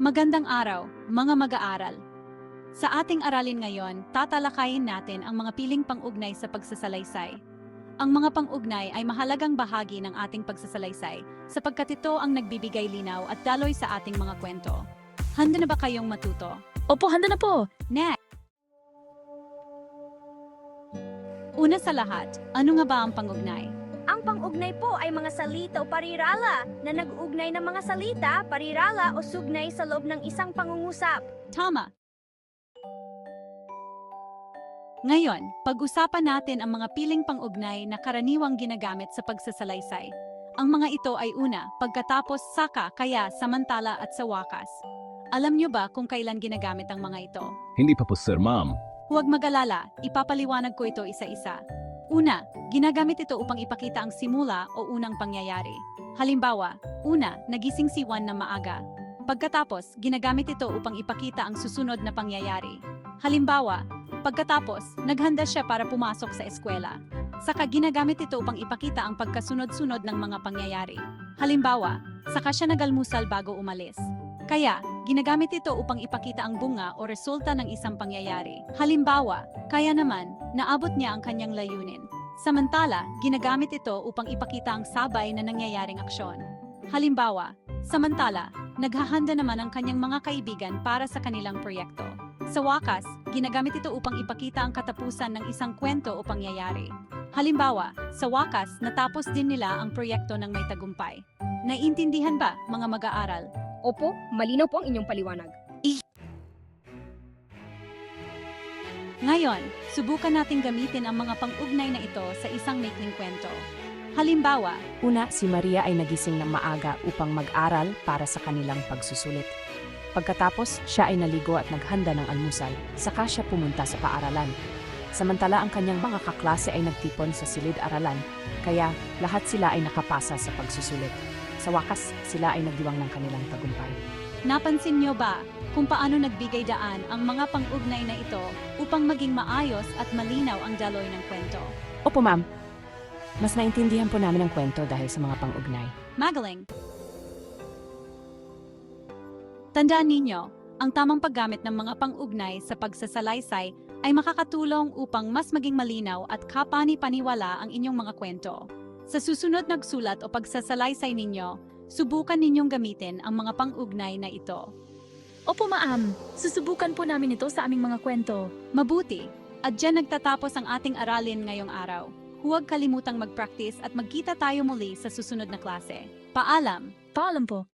Magandang araw, mga mag-aaral. Sa ating aralin ngayon, tatalakayin natin ang mga piling pang-ugnay sa pagsasalaysay. Ang mga pang-ugnay ay mahalagang bahagi ng ating pagsasalaysay sapagkat ito ang nagbibigay linaw at daloy sa ating mga kwento. Handa na ba kayong matuto? Opo, handa na po. Next! Una sa lahat, ano nga ba ang pang-ugnay? Ang pang-ugnay po ay mga salita o parirala na nag-uugnay ng mga salita, parirala o sugnay sa loob ng isang pangungusap. Tama. Ngayon, pag-usapan natin ang mga piling pang-ugnay na karaniwang ginagamit sa pagsasalaysay. Ang mga ito ay una, pagkatapos, saka, kaya, samantala at sa wakas. Alam nyo ba kung kailan ginagamit ang mga ito? Hindi pa po sir, ma'am. Huwag mag-alala, ipapaliwanag ko ito isa-isa. Una, ginagamit ito upang ipakita ang simula o unang pangyayari. Halimbawa, una, nagising si Juan na maaga. Pagkatapos, ginagamit ito upang ipakita ang susunod na pangyayari. Halimbawa, pagkatapos, naghanda siya para pumasok sa eskwela. Saka ginagamit ito upang ipakita ang pagkasunod-sunod ng mga pangyayari. Halimbawa, saka siya nagalmusal bago umalis. Kaya, ginagamit ito upang ipakita ang bunga o resulta ng isang pangyayari. Halimbawa, kaya naman, naabot niya ang kanyang layunin. Samantala, ginagamit ito upang ipakita ang sabay na nangyayaring aksyon. Halimbawa, samantala, naghahanda naman ang kanyang mga kaibigan para sa kanilang proyekto. Sa wakas, ginagamit ito upang ipakita ang katapusan ng isang kwento o pangyayari. Halimbawa, sa wakas, natapos din nila ang proyekto ng may tagumpay. Naiintindihan ba, mga mag-aaral? Opo, malinaw po ang inyong paliwanag. Ngayon, subukan natin gamitin ang mga pang-ugnay na ito sa isang maikling kwento. Halimbawa, Una, si Maria ay nagising ng maaga upang mag-aral para sa kanilang pagsusulit. Pagkatapos, siya ay naligo at naghanda ng almusal, saka siya pumunta sa paaralan. Samantala ang kanyang mga kaklase ay nagtipon sa silid-aralan, kaya lahat sila ay nakapasa sa pagsusulit. Sa wakas, sila ay nagdiwang ng kanilang tagumpay. napansin nyo ba kung paano nagbigay daan ang mga pang-ugnay na ito upang maging maayos at malinaw ang daloy ng kwento? Opo ma'am, mas naintindihan po namin ang kwento dahil sa mga pang-ugnay. Magaling! Tandaan ninyo, ang tamang paggamit ng mga pang-ugnay sa pagsasalaysay ay makakatulong upang mas maging malinaw at kapani-paniwala ang inyong mga kwento. Sa susunod na sulat o pagsasalaysay ninyo, subukan ninyong gamitin ang mga pang-ugnay na ito. Opo, ma'am. Susubukan po namin ito sa aming mga kwento. Mabuti! At dyan nagtatapos ang ating aralin ngayong araw. Huwag kalimutang mag-practice at magkita tayo muli sa susunod na klase. Paalam! Paalam po.